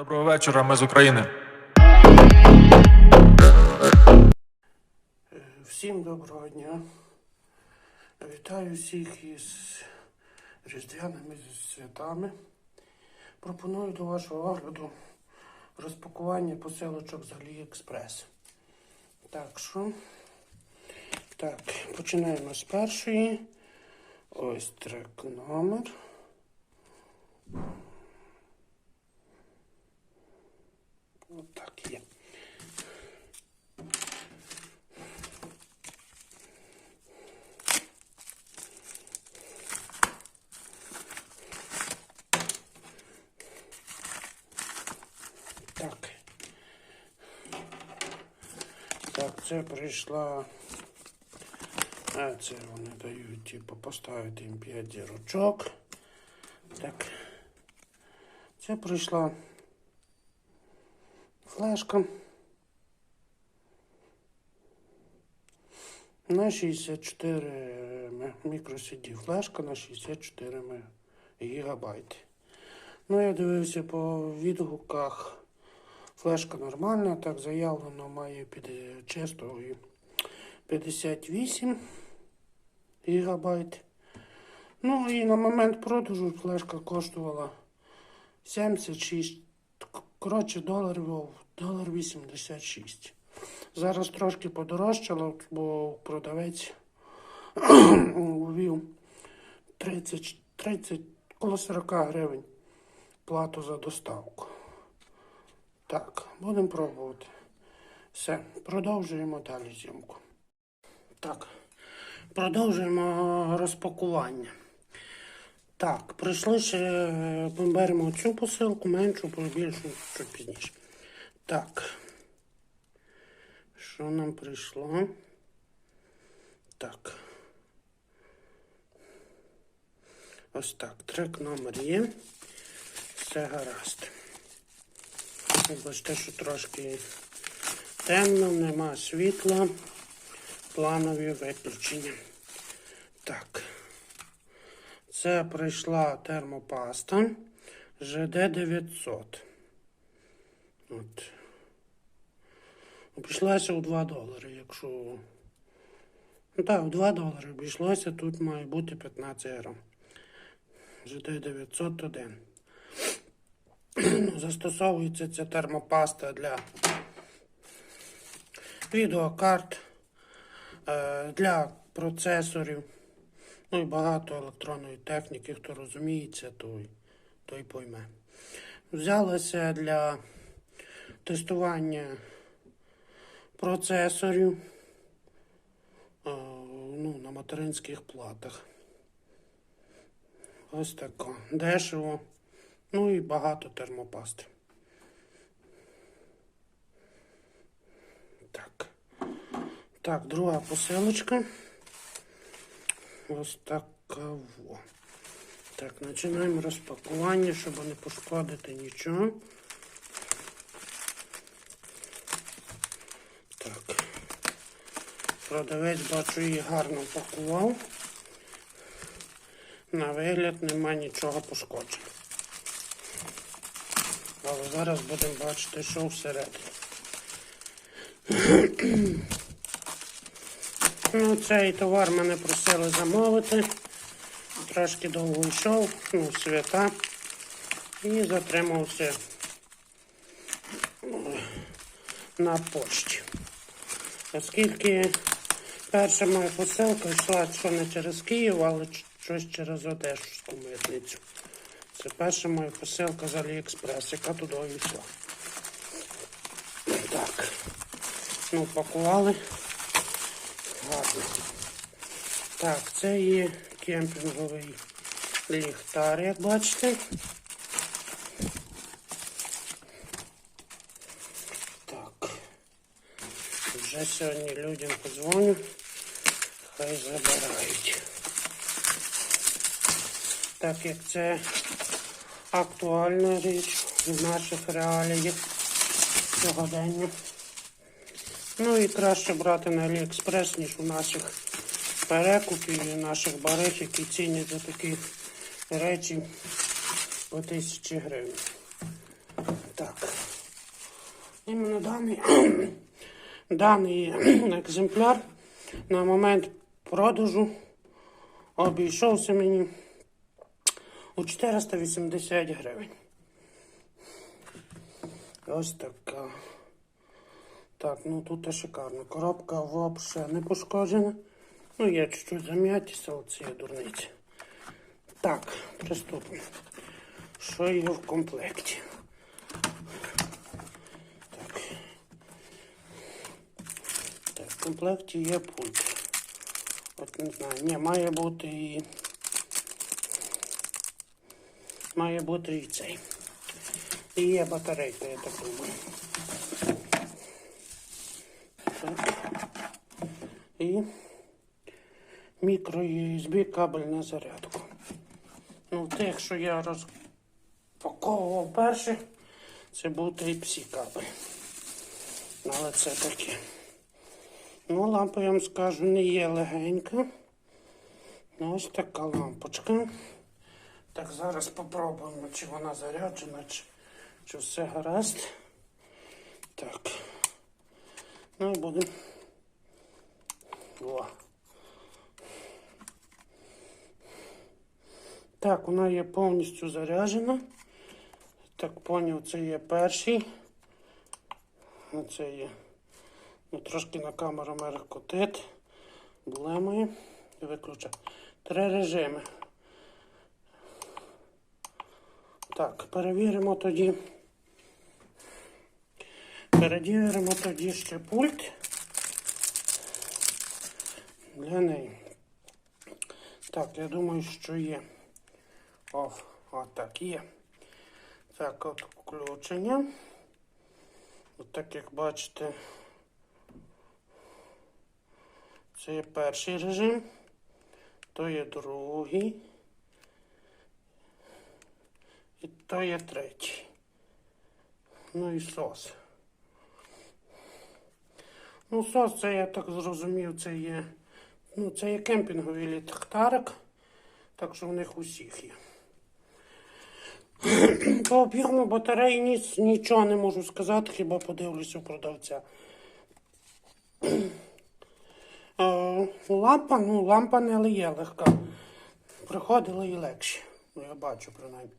Доброго вечора, ми з України. Всім доброго дня. Вітаю всіх із різдвяними святами. Пропоную до вашого огляду розпакування посилочок з AliExpress. Так що, так, починаємо з першої. Ось трек номер. Отак є. Так. Так, це прийшла. А, це вони дають, типу, поставити їм 5 зірочок. Так. Це прийшла флешка. На 64 мікросіді флешка на 64 гігабайти. Ну, я дивився по відгуках. Флешка нормальна, так заявлено має під чисто і 58 гігабайт. Ну і на момент продажу флешка коштувала 76, коротше, доларів, долар 86. Зараз трошки подорожчало, бо продавець увів 30, 30, коло 40 гривень плату за доставку. Так, будемо пробувати. Все, продовжуємо далі зйомку. Так, продовжуємо розпакування. Так, прийшли ще, е, ми беремо цю посилку, меншу, більшу, чуть пізніше. Так. Що нам прийшло? Так. Ось так. Трек номер є. Все гаразд. Бачите, що трошки темно, нема світла. Планові виключення. Так. Це прийшла термопаста ЖД 900. От. Обійшлася у 2 долари, якщо. Ну так, у 2 долари обійшлося, тут має бути 15 грам. ЖД 901. Ну, Застосовується ця термопаста для відеокарт, е, для процесорів, ну і багато електронної техніки, хто розуміється, той, той пойме. Взялася для тестування процесорів е, ну, на материнських платах. Ось тако. Дешево. Ну і багато термопасти. Так. Так, друга посилочка. Ось така. Так, починаємо розпакування, щоб не пошкодити нічого. Так. Продавець, бачу, її гарно пакував. На вигляд нема нічого пошкодженого. Але зараз будемо бачити, що всередині. Ну, цей товар мене просили замовити. Трошки довго йшов, ну, свята. І затримався на почті. Оскільки перша моя посилка йшла що не через Київ, але щось через Одеську митницю. Це перша моя посилка з Аліекспрес, яка туди йшла. Так. Ну, пакували. Гарно. Так, це є кемпінговий ліхтар, як бачите. Так. Вже сьогодні людям подзвоню. Хай забирають. Так як це актуальна річ в наших реаліях сьогодення. Ну і краще брати на Аліекспрес, ніж у наших перекупів і наших барих, які цінять за такі речі по тисячі гривень. Так. Іменно даний, даний екземпляр на момент продажу обійшовся мені у 480 гривень. Ось така. Так, ну тут шикарно. Коробка взагалі не пошкоджена. Ну, є чуть-чуть це є дурниця. Так, приступимо. Що є в комплекті? Так. Так, в комплекті є пульт. От не знаю, ні, має бути і. Має бути і цей. І є батарейка, я так думаю. Так. І мікро USB кабель на зарядку. Ну, тих, що я розпаковував перше, це був Type-C кабель. Але це таке. Ну, лампа, я вам скажу, не є легенька. Ну, ось така лампочка. Так, зараз попробуємо, чи вона заряджена, чи, чи все гаразд. Так. Ну і будемо. О. Так, вона є повністю заряджена. Так, поняв, це є перший. Оце є. Ну, трошки на камеру меркотить. Блемає. Виключаю. Три режими. Так, перевіримо тоді. Перевіримо тоді ще пульт. Для неї. Так, я думаю, що є. О, отак є. Так, от включення. От так як бачите, це є перший режим, то є другий. І то є третій. Ну і сос. Ну, сос, це я так зрозумів, це є. Ну, це є кемпінговий ліхтарик, так що в них усіх є. По об'єму батареї ніц, нічого не можу сказати, хіба подивлюся у продавця. Е, лампа, ну, лампа не є легка. Приходила і легше. Ну, я бачу принаймні.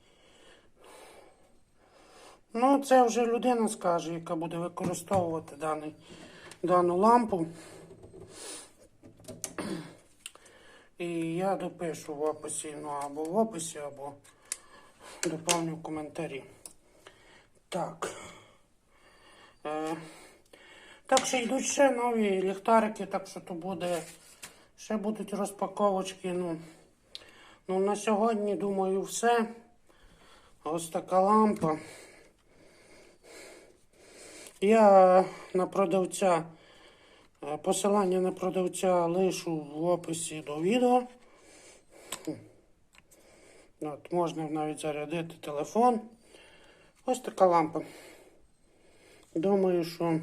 Ну, це вже людина скаже, яка буде використовувати даний, дану лампу. І я допишу в описі, ну або в описі, або доповню в коментарі. Так. Е, так що йдуть ще нові ліхтарики, так що то буде. Ще будуть розпаковочки. Ну, ну на сьогодні, думаю, все. Ось така лампа. Я на продавця, е, посилання на продавця лишу в описі до відео. От, можна навіть зарядити телефон. Ось така лампа. Думаю, що,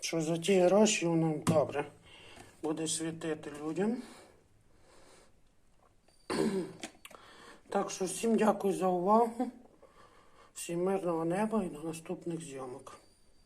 що за ті гроші воно добре буде світити людям. Так що всім дякую за увагу. Всім мирного неба і до наступних зйомок.